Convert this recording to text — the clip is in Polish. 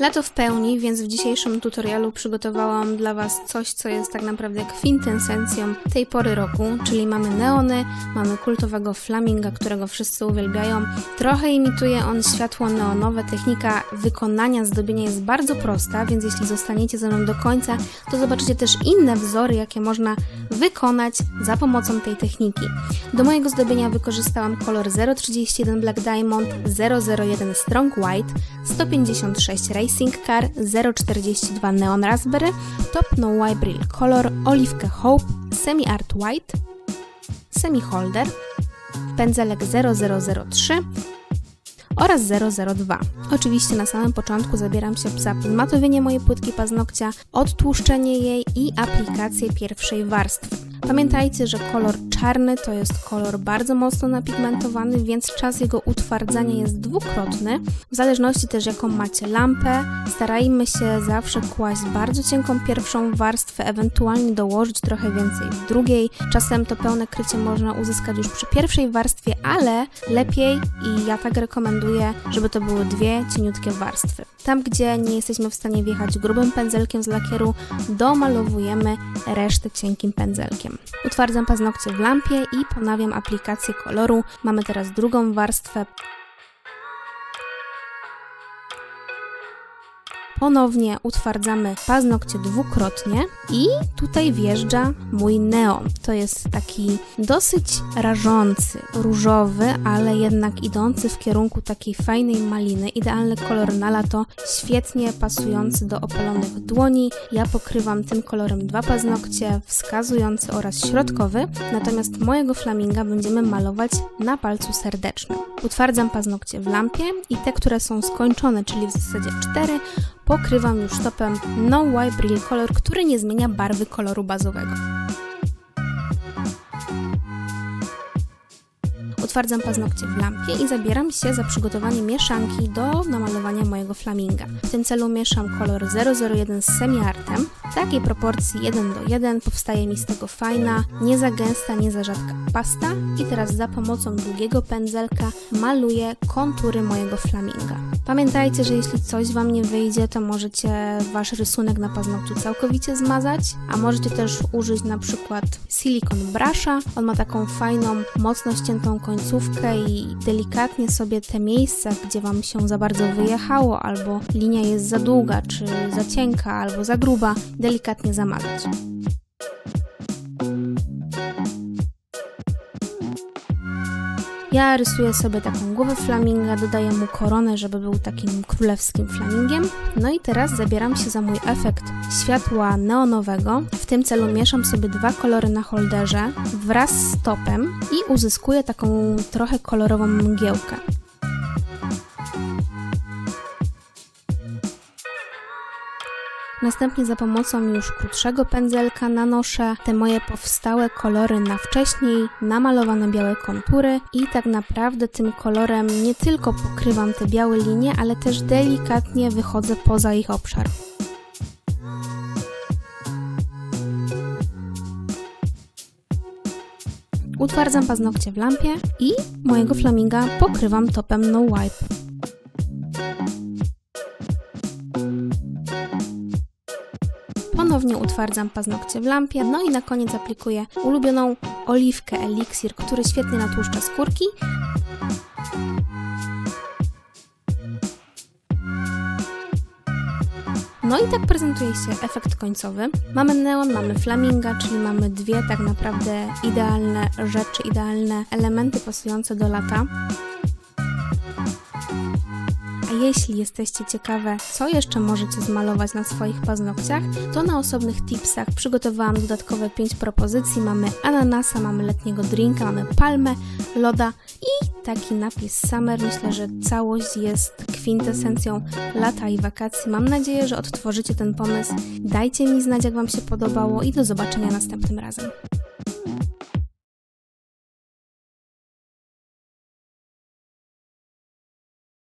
Lato w pełni, więc w dzisiejszym tutorialu przygotowałam dla Was coś, co jest tak naprawdę kwintesencją tej pory roku, czyli mamy neony, mamy kultowego flaminga, którego wszyscy uwielbiają. Trochę imituje on światło neonowe, technika wykonania zdobienia jest bardzo prosta, więc jeśli zostaniecie ze mną do końca, to zobaczycie też inne wzory, jakie można wykonać za pomocą tej techniki. Do mojego zdobienia wykorzystałam kolor 031 Black Diamond, 001 Strong White, 156 Racing Car, 042 Neon Raspberry, Top No Wybril Color, Oliwkę Hope, Semi Art White, Semi Holder, pędzelek 0003 oraz 002. Oczywiście na samym początku zabieram się za zmatowienie mojej płytki paznokcia, odtłuszczenie jej i aplikację pierwszej warstwy. Pamiętajcie, że kolor czarny to jest kolor bardzo mocno napigmentowany, więc czas jego utwardzania jest dwukrotny. W zależności też jaką macie lampę, starajmy się zawsze kłaść bardzo cienką pierwszą warstwę, ewentualnie dołożyć trochę więcej w drugiej. Czasem to pełne krycie można uzyskać już przy pierwszej warstwie, ale lepiej i ja tak rekomenduję, żeby to były dwie cieniutkie warstwy. Tam, gdzie nie jesteśmy w stanie wjechać grubym pędzelkiem z lakieru, domalowujemy resztę cienkim pędzelkiem. Utwardzam paznokcie w lampie i ponawiam aplikację koloru. Mamy teraz drugą warstwę. Ponownie utwardzamy paznokcie dwukrotnie i tutaj wjeżdża mój neon. To jest taki dosyć rażący, różowy, ale jednak idący w kierunku takiej fajnej maliny. Idealny kolor na lato, świetnie pasujący do opalonych dłoni. Ja pokrywam tym kolorem dwa paznokcie, wskazujący oraz środkowy, natomiast mojego flaminga będziemy malować na palcu serdecznym. Utwardzam paznokcie w lampie i te, które są skończone, czyli w zasadzie cztery, pokrywam już topem No White Brill Color, który nie zmienia barwy koloru bazowego. Utwardzam paznokcie w lampie i zabieram się za przygotowanie mieszanki do namalowania mojego flaminga. W tym celu mieszam kolor 001 z semiartem. W takiej proporcji 1 do 1 powstaje mi z tego fajna, nie za gęsta, nie za rzadka pasta. I teraz za pomocą długiego pędzelka maluję kontury mojego flaminga. Pamiętajcie, że jeśli coś Wam nie wyjdzie, to możecie Wasz rysunek na paznokciu całkowicie zmazać, a możecie też użyć na przykład silikon brusha. On ma taką fajną, mocno ściętą końcówkę i delikatnie sobie te miejsca, gdzie Wam się za bardzo wyjechało, albo linia jest za długa, czy za cienka, albo za gruba, delikatnie zamazać. Ja rysuję sobie taką głowę flaminga, dodaję mu koronę, żeby był takim królewskim flamingiem. No i teraz zabieram się za mój efekt światła neonowego. W tym celu mieszam sobie dwa kolory na holderze wraz z topem i uzyskuję taką trochę kolorową mgiełkę. Następnie za pomocą już krótszego pędzelka nanoszę te moje powstałe kolory na wcześniej namalowane białe kontury i tak naprawdę tym kolorem nie tylko pokrywam te białe linie, ale też delikatnie wychodzę poza ich obszar. Utwardzam paznokcie w lampie i mojego flaminga pokrywam topem No Wipe. Utwardzam paznokcie w lampie, no i na koniec aplikuję ulubioną oliwkę Elixir, który świetnie natłuszcza skórki. No i tak prezentuje się efekt końcowy. Mamy neon, mamy flaminga, czyli mamy dwie tak naprawdę idealne rzeczy, idealne elementy pasujące do lata. Jeśli jesteście ciekawe, co jeszcze możecie zmalować na swoich paznokciach, to na osobnych tipsach przygotowałam dodatkowe 5 propozycji. Mamy ananasa, mamy letniego drinka, mamy palmę, loda i taki napis summer. Myślę, że całość jest kwintesencją lata i wakacji. Mam nadzieję, że odtworzycie ten pomysł. Dajcie mi znać, jak Wam się podobało i do zobaczenia następnym razem.